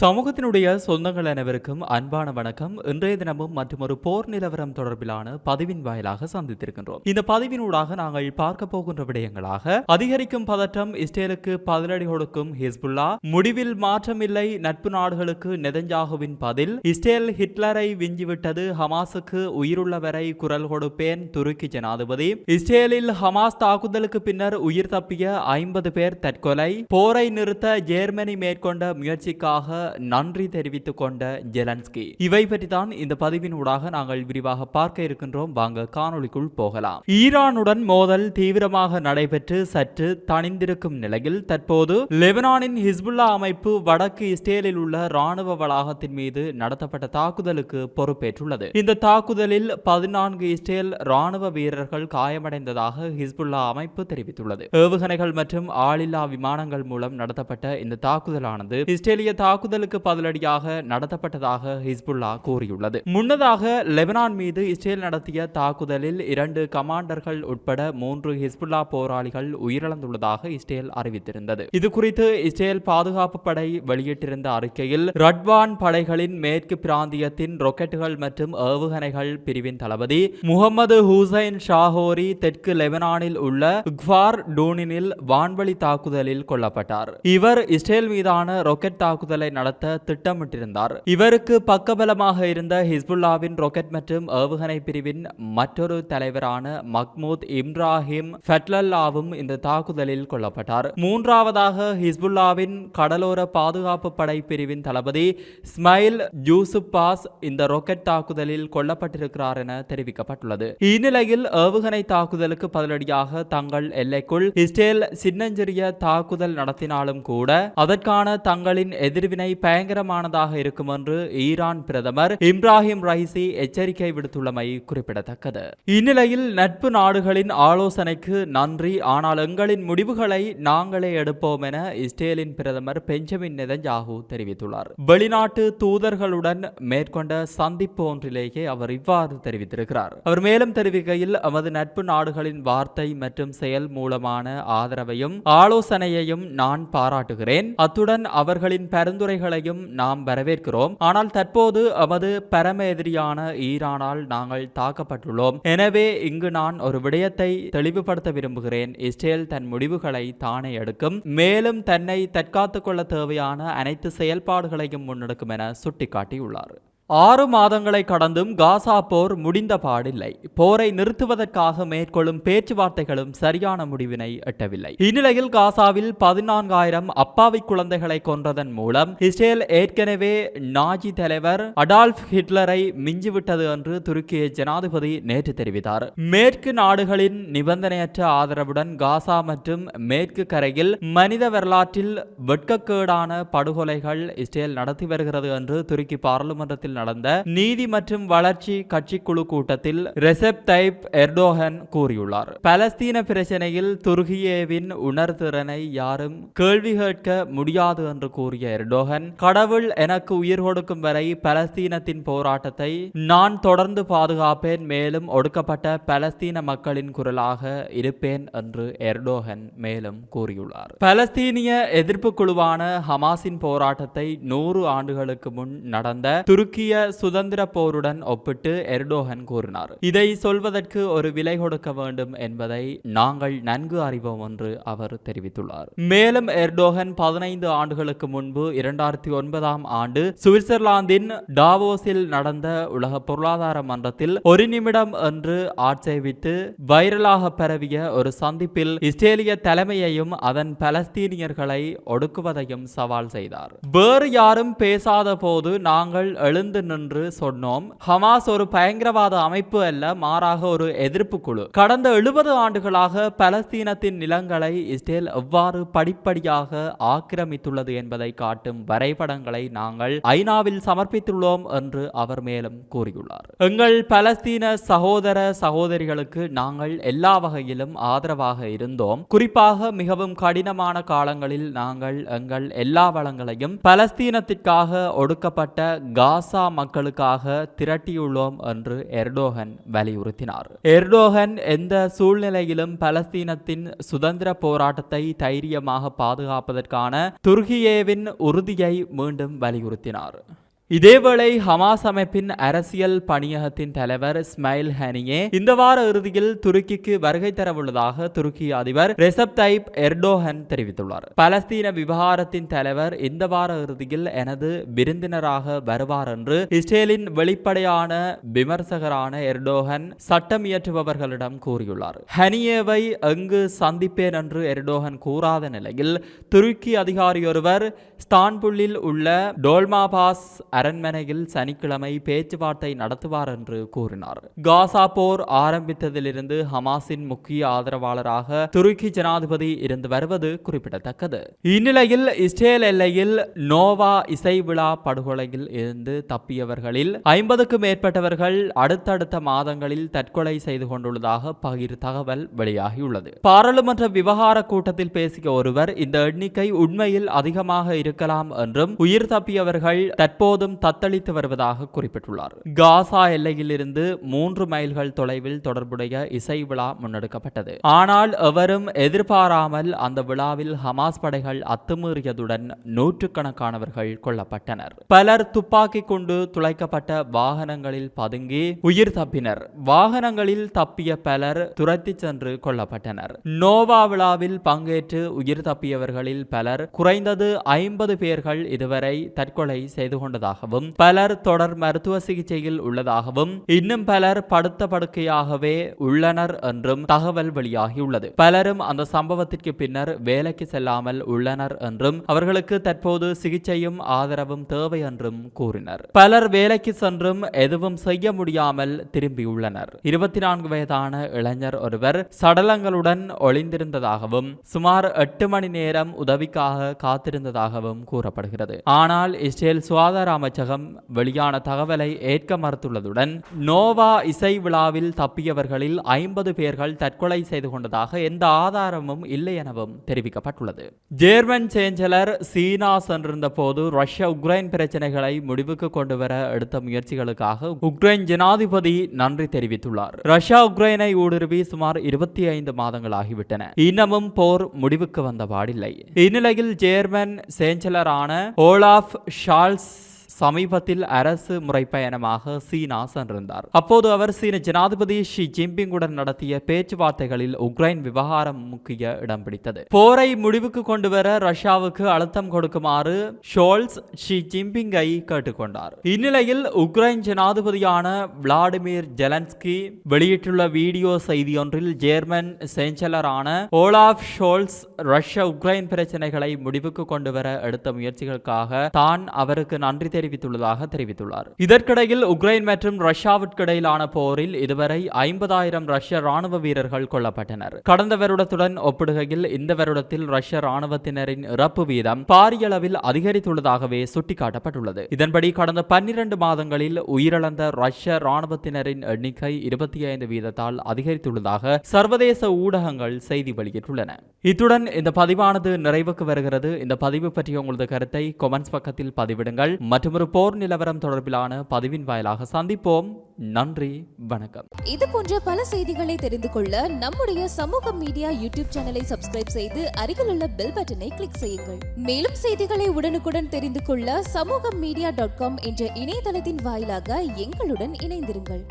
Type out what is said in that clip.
சமூகத்தினுடைய சொந்தங்கள் அனைவருக்கும் அன்பான வணக்கம். இன்றைய தினமும் மற்றொரு போர் நிலவரம் தொடர்பிலான பதிவின் வாயிலாக சந்தித்திருக்கின்றோம். இந்த பதிவினூடாக நாங்கள் பார்க்க போகின்ற விடயங்களாக அதிகரிக்கும் பதற்றம் இஸ்ரேலுக்கு பதிலடி கொடுக்கும் ஹிஸ்புல்லா முடிவில் மாற்றமில்லை நட்பு நாடுகளுக்கு நெதஞ்சாகுவின் பதில் இஸ்ரேல் ஹிட்லரை விஞ்சிவிட்டது ஹமாஸுக்கு உயிருள்ளவரை குரல் கொடுப்பேன் துருக்கி ஜனாதிபதி இஸ்ரேலில் ஹமாஸ் தாக்குதலுக்கு பின்னர் உயிர் தப்பிய ஐம்பது பேர் தற்கொலை போரை நிறுத்த ஜெர்மனி மேற்கொண்ட முயற்சிக்காக நன்றி தெரிவித்துக் கொண்ட ஜெலன்ஸ்கி. இவை பற்றி தான் இந்த பதிவின் ஊடாக நாங்கள் விரிவாக பார்க்க இருக்கின்றோம். வாங்க காணொளிக்குள் போகலாம். ஈரானுடன் மோதல் தீவிரமாக நடைபெற்று சற்று தணிந்திருக்கும் நிலையில் தற்போது லெபனானின் ஹிஸ்புல்லா அமைப்பு வடக்கு இஸ்ரேலில் உள்ள ராணுவ வளாகத்தின் மீது நடத்தப்பட்ட தாக்குதலுக்கு பொறுப்பேற்றுள்ளது. இந்த தாக்குதலில் பதினான்கு இஸ்ரேல் ராணுவ வீரர்கள் காயமடைந்ததாக ஹிஸ்புல்லா அமைப்பு தெரிவித்துள்ளது. ஏவுகணைகள் மற்றும் ஆளில்லா விமானங்கள் மூலம் நடத்தப்பட்ட இந்த தாக்குதலானது இஸ்ரேலிய தாக்குதல் தாக்குதலுக்கு பதிலடியாக நடத்தப்பட்டதாக ஹிஸ்புல்லா கூறியுள்ளது. முன்னதாக லெபனான் மீது இஸ்ரேல் நடத்திய தாக்குதலில் இரண்டு கமாண்டர்கள் உட்பட மூன்று ஹிஸ்புல்லா போராளிகள் உயிரிழந்துள்ளதாக இஸ்ரேல் அறிவித்திருந்தது. இதுகுறித்து இஸ்ரேல் பாதுகாப்பு படை வெளியிட்டிருந்த அறிக்கையில் ரட்வான் படைகளின் மேற்கு பிராந்தியத்தின் ராக்கெட்டுகள் மற்றும் ஏவுகணைகள் பிரிவின் தளபதி முகமது ஹுசைன் ஷாஹோரி தெற்கு லெபனானில் உள்ள குவார் டூனினில் வான்வழி தாக்குதலில் கொல்லப்பட்டார். இவர் இஸ்ரேல் மீதான ராக்கெட் தாக்குதலை நடத்த நடத்த திட்டமிட்டிருந்தார். இவருக்கு பக்கபலமாக இருந்த ஹிஸ்புல்லாவின் ராக்கெட் மற்றும் ஏவுகணை பிரிவின் மற்றொரு தலைவரான மக்மூத் இம்ராஹிம் ஃபெட்லல்லாவும் இந்த தாக்குதலில் கொல்லப்பட்டார். மூன்றாவதாக ஹிஸ்புல்லாவின் கடலோர பாதுகாப்பு படை பிரிவின் தளபதி ஸ்மைல் ஜூசுப் பாஸ் இந்த ராக்கெட் தாக்குதலில் கொல்லப்பட்டிருக்கிறார் என தெரிவிக்கப்பட்டுள்ளது. இந்நிலையில் ஏவுகணை தாக்குதலுக்கு பதிலடியாக தங்கள் எல்லைக்குள் இஸ்ரேல் சின்னஞ்சிறிய தாக்குதல் நடத்தினாலும் கூட அதற்கான தங்களின் எதிர்வினை பயங்கரமானதாக இருக்கும் என்று ஈரான் பிரதமர் இப்ராஹிம் ரைசி எச்சரிக்கை விடுத்துள்ளமை குறிப்பிடத்தக்கது. இந்நிலையில் நட்பு நாடுகளின் ஆலோசனைக்கு நன்றி. ஆனால் எங்களின் முடிவுகளை நாங்களே எடுப்போம் என இஸ்ரேலின் பிரதமர் பெஞ்சமின் நெதஞ்சாகு தெரிவித்துள்ளார். வெளிநாட்டு தூதர்களுடன் மேற்கொண்ட சந்திப்பு ஒன்றிலேயே அவர் இவ்வாறு தெரிவித்திருக்கிறார். அவர் மேலும் தெரிவிக்கையில் நமது நட்பு நாடுகளின் வார்த்தை மற்றும் செயல் மூலமான ஆதரவையும் ஆலோசனையையும் நான் பாராட்டுகிறேன். அத்துடன் அவர்களின் பரிந்துரை பரிந்துரைகளையும் நாம் வரவேற்கிறோம். ஆனால் தற்போது அவது பரம எதிரியான ஈரானால் நாங்கள் தாக்கப்பட்டுள்ளோம். எனவே இங்கு நான் ஒரு விடயத்தை தெளிவுபடுத்த விரும்புகிறேன். இஸ்ரேல் தன் முடிவுகளை தானே எடுக்கும். மேலும் தன்னை தற்காத்துக் கொள்ள தேவையான அனைத்து செயல்பாடுகளையும் முன்னெடுக்கும் என சுட்டிக்காட்டியுள்ளார். ஆறு மாதங்களை கடந்தும் காசா போர் முடிந்த பாடில்லை. போரை நிறுத்துவதற்காக மேற்கொள்ளும் பேச்சுவார்த்தைகளும் சரியான முடிவினை எட்டவில்லை. இந்நிலையில் காசாவில் பதினான்காயிரம் அப்பாவி குழந்தைகளை கொன்றதன் மூலம் இஸ்ரேல் ஏற்கனவே நாஜி தலைவர் அடால்ஃப் ஹிட்லரை மிஞ்சிவிட்டது என்று துருக்கிய ஜனாதிபதி நேற்று தெரிவித்தார். மேற்கு நாடுகளின் நிபந்தனையற்ற ஆதரவுடன் காசா மற்றும் மேற்கு கரையில் மனித வரலாற்றில் வெட்கக்கேடான படுகொலைகள் இஸ்ரேல் நடத்தி வருகிறது என்று துருக்கி பாராளுமன்றத்தில் நடந்த நீதி மற்றும் வளர்ச்சி கட்சி குழு கூட்டத்தில் ரெசெப் தைப் எர்டோகன் கூறியுள்ளார். பலஸ்தீன பிரச்சனையில் துருகியேவின் உணர்திறனை யாரும் கேள்வி கேட்க முடியாது என்று கூறிய எர்டோகன் கடவுள் எனக்கு உயிர் கொடுக்கும் வரை பலஸ்தீனத்தின் போராட்டத்தை நான் தொடர்ந்து பாதுகாப்பேன் மேலும் ஒடுக்கப்பட்ட பலஸ்தீன மக்களின் குரலாக இருப்பேன் என்று எர்டோகன் மேலும் கூறியுள்ளார். பலஸ்தீனிய எதிர்ப்பு குழுவான ஹமாஸின் போராட்டத்தை நூறு ஆண்டுகளுக்கு முன் நடந்த சிரிய சுதந்திர போருடன் ஒப்பிட்டு எர்டோகன் கூறினார். இதை சொல்வதற்கு ஒரு விலை கொடுக்க வேண்டும் என்பதை நாங்கள் நன்கு அறிவோம் என்று அவர் தெரிவித்துள்ளார். மேலும் எர்டோகன் பதினைந்து ஆண்டுகளுக்கு முன்பு இரண்டாயிரத்தி ஒன்பதாம் ஆண்டு சுவிட்சர்லாந்தின் டாவோஸில் நடந்த உலக பொருளாதார மன்றத்தில் ஒரு நிமிடம் என்று ஆட்சேபித்து வைரலாக பரவிய ஒரு சந்திப்பில் இஸ்ரேலிய தலைமையையும் அதன் பலஸ்தீனியர்களை ஒடுக்குவதையும் சவால் செய்தார். வேறு யாரும் பேசாத போது நாங்கள் எழுந்து நின்று சொன்னோம். ஹமாஸ் ஒரு பயங்கரவாத அமைப்பு அல்ல மாறாக ஒரு எதிர்ப்பு குழு. கடந்த எழுபது ஆண்டுகளாக பலஸ்தீனத்தின் நிலங்களை இஸ்ரேல் எவ்வாறு படிப்படியாக ஆக்கிரமித்துள்ளது என்பதை காட்டும் வரைபடங்களை நாங்கள் ஐநாவில் சமர்ப்பித்துள்ளோம் என்று அவர் மேலும் கூறியுள்ளார். எங்கள் பலஸ்தீன சகோதர சகோதரிகளுக்கு நாங்கள் எல்லா வகையிலும் ஆதரவாக இருந்தோம். குறிப்பாக மிகவும் கடினமான காலங்களில் நாங்கள் எங்கள் எல்லா வளங்களையும் பலஸ்தீனத்திற்காக ஒடுக்கப்பட்ட காசா மக்களுக்காக திரட்டியுள்ளோம் என்று எர்டோகன் வலியுறுத்தினார். எர்டோகன் எந்த சூழ்நிலையிலும் பலஸ்தீனத்தின் சுதந்திர போராட்டத்தை தைரியமாக பாதுகாப்பதற்கான துர்கியேவின் உறுதியை மீண்டும் வலியுறுத்தினார். இதேவேளை ஹமாஸ் அமைப்பின் அரசியல் பணியகத்தின் தலைவர் ஸ்மைல் ஹனியே இந்த வார இறுதியில் துருக்கிக்கு வருகை தரவுள்ளதாக துருக்கி அதிபர் ரெசப் தைப் எர்டோஹன் தெரிவித்துள்ளார். பலஸ்தீன விவகாரத்தின் தலைவர் இந்த வார இறுதியில் எனது விருந்தினராக வருவார் என்று இஸ்ரேலின் வெளிப்படையான விமர்சகரான எர்டோகன் சட்டம் இயற்றுபவர்களிடம் கூறியுள்ளார். ஹனியேவை எங்கு சந்திப்பேன் என்று எர்டோகன் கூறாத நிலையில் துருக்கி அதிகாரியொருவர் ஸ்தான்புல்லில் உள்ள டோல்மாபாஸ் அரண்மனையில் சனிக்கிழமை பேச்சுவார்த்தை நடத்துவார் என்று கூறினார். காசா போர் ஆரம்பித்ததிலிருந்து ஹமாஸின் முக்கிய ஆதரவாளராக துருக்கி ஜனாதிபதி இருந்து வருவது குறிப்பிடத்தக்கது. இந்நிலையில் இஸ்ரேல் எல்லையில் நோவா இசை விழா படுகொலையில் இருந்து தப்பியவர்களில் ஐம்பதுக்கும் மேற்பட்டவர்கள் அடுத்தடுத்த மாதங்களில் தற்கொலை செய்து கொண்டுள்ளதாக பகிர் தகவல் வெளியாகியுள்ளது. பாராளுமன்ற விவகார கூட்டத்தில் பேசிய ஒருவர் இந்த எண்ணிக்கை உண்மையில் அதிகமாக இருக்கலாம் என்றும் உயிர் தப்பியவர்கள் தற்போது தற்போதும் தத்தளித்து வருவதாக குறிப்பிட்டுள்ளார். காசா எல்லையிலிருந்து மூன்று மைல்கள் தொலைவில் தொடர்புடைய இசை விழா முன்னெடுக்கப்பட்டது. ஆனால் எவரும் எதிர்பாராமல் அந்த விழாவில் ஹமாஸ் படைகள் அத்துமீறியதுடன் நூற்றுக்கணக்கானவர்கள் கொல்லப்பட்டனர். பலர் துப்பாக்கி கொண்டு துளைக்கப்பட்ட வாகனங்களில் பதுங்கி உயிர் தப்பினர். வாகனங்களில் தப்பிய பலர் துரத்தி சென்று கொல்லப்பட்டனர். நோவா விழாவில் பங்கேற்று உயிர் தப்பியவர்களில் பலர் குறைந்தது ஐம்பது பேர்கள் இதுவரை தற்கொலை செய்து கொண்டதாக உள்ளதாகவும் பலர் தொடர் மருத்துவ சிகிச்சையில் உள்ளதாகவும் இன்னும் பலர் படுத்த படுக்கையாகவே உள்ளனர் என்றும் தகவல் வெளியாகியுள்ளது. பலரும் அந்த சம்பவத்திற்கு பின்னர் வேலைக்கு செல்லாமல் உள்ளனர் என்றும் அவர்களுக்கு தற்போது சிகிச்சையும் ஆதரவும் தேவை என்றும் கூறினர். பலர் வேலைக்கு சென்றும் எதுவும் செய்ய முடியாமல் திரும்பியுள்ளனர். இருபத்தி நான்கு வயதான இளைஞர் ஒருவர் சடலங்களுடன் ஒளிந்திருந்ததாகவும் சுமார் எட்டு மணி நேரம் உதவிக்காக காத்திருந்ததாகவும் கூறப்படுகிறது. ஆனால் இஸ்ரேல் சுகாதார அமைச்சகம் வெளியான தகவலை ஏற்க மறுத்துள்ளதுடன் நோவா இசை விழாவில் தப்பியவர்களில் ஐம்பது பேர்கள் தற்கொலை செய்து கொண்டதாக எந்த ஆதாரமும் இல்லை எனவும் தெரிவிக்கப்பட்டுள்ளது. ஜேர்மன் சேஞ்சலர் சீனா சென்றிருந்த போது ரஷ்யா உக்ரைன் பிரச்சனைகளை முடிவுக்கு கொண்டு வர எடுத்த முயற்சிகளுக்காக உக்ரைன் ஜனாதிபதி நன்றி தெரிவித்துள்ளார். ரஷ்யா உக்ரைனை ஊடுருவி சுமார் இருபத்தி ஐந்து மாதங்கள் ஆகிவிட்டன இன்னமும் போர் முடிவுக்கு வந்த பாடில்லை இந்நிலையில் ஜேர்மன் சேஞ்சலரான ஓலாஃப் ஷால்ஸ் சமீபத்தில் அரசு முறைப்பயணமாக சீனா சென்றிருந்தார். அப்போது அவர் சீன ஜனாதிபதி ஷி ஜின்பிங்குடன் நடத்திய பேச்சுவார்த்தைகளில் உக்ரைன் விவகாரம் முக்கிய இடம் பிடித்தது. போரை முடிவுக்கு கொண்டு வர ரஷ்யாவுக்கு அழுத்தம் கொடுக்குமாறு ஷோல்ஸ் ஷி ஜின்பிங்கை கேட்டுக்கொண்டார். இந்நிலையில் உக்ரைன் ஜனாதிபதியான விளாடிமிர் ஜெலன்ஸ்கி வெளியிட்டுள்ள வீடியோ செய்தியொன்றில் ஜேர்மன் சேஞ்சலரான ஓலாஃப் ஷோல்ஸ் ரஷ்யா உக்ரைன் பிரச்சனைகளை முடிவுக்கு கொண்டு வர எடுத்த முயற்சிகளுக்காக தான் அவருக்கு நன்றி தெரிவித்துள்ளதாக தெரிவித்துள்ளார். இதற்கிடையில் உக்ரைன் மற்றும் ரஷ்யாவிற்கிடையிலான போரில் இதுவரை ஐம்பதாயிரம் ரஷ்ய ராணுவ வீரர்கள் கொல்லப்பட்டனர். கடந்த வருடத்துடன் ஒப்பிடுகையில் இந்த வருடத்தில் ரஷ்ய ராணுவத்தினரின் இறப்பு வீதம் பாரிய அளவில் அதிகரித்துள்ளதாகவே சுட்டிக்காட்டப்பட்டுள்ளது. இதன்படி கடந்த பன்னிரண்டு மாதங்களில் உயிரிழந்த ரஷ்ய ராணுவத்தினரின் எண்ணிக்கை இருபத்தி ஐந்து வீதத்தால் அதிகரித்துள்ளதாக சர்வதேச ஊடகங்கள் செய்தி வெளியிட்டுள்ளன. இத்துடன் இந்த பதிவானது நிறைவுக்கு வருகிறது. இந்த பதிவு பற்றிய உங்களது கருத்தை கொமெண்ட்ஸ் பக்கத்தில் பதிவிடுங்கள். மற்றும் ஒரு போர் நிலவரம் தொடர்பிலான பதிவின் வாயிலாக சந்திப்போம். நன்றி வணக்கம். இது போன்ற பல செய்திகளை தெரிந்து கொள்ள நம்முடைய சமூக மீடியா யூடியூப் சேனலை சப்ஸ்கிரைப் செய்து அருகில் உள்ள பெல் பட்டனை கிளிக் செய்யுங்கள். மேலும் செய்திகளை உடனுக்குடன் தெரிந்து கொள்ள சமூக மீடியா டாட் காம் என்ற இணையதளத்தின் வாயிலாக எங்களுடன் இணைந்திருங்கள்.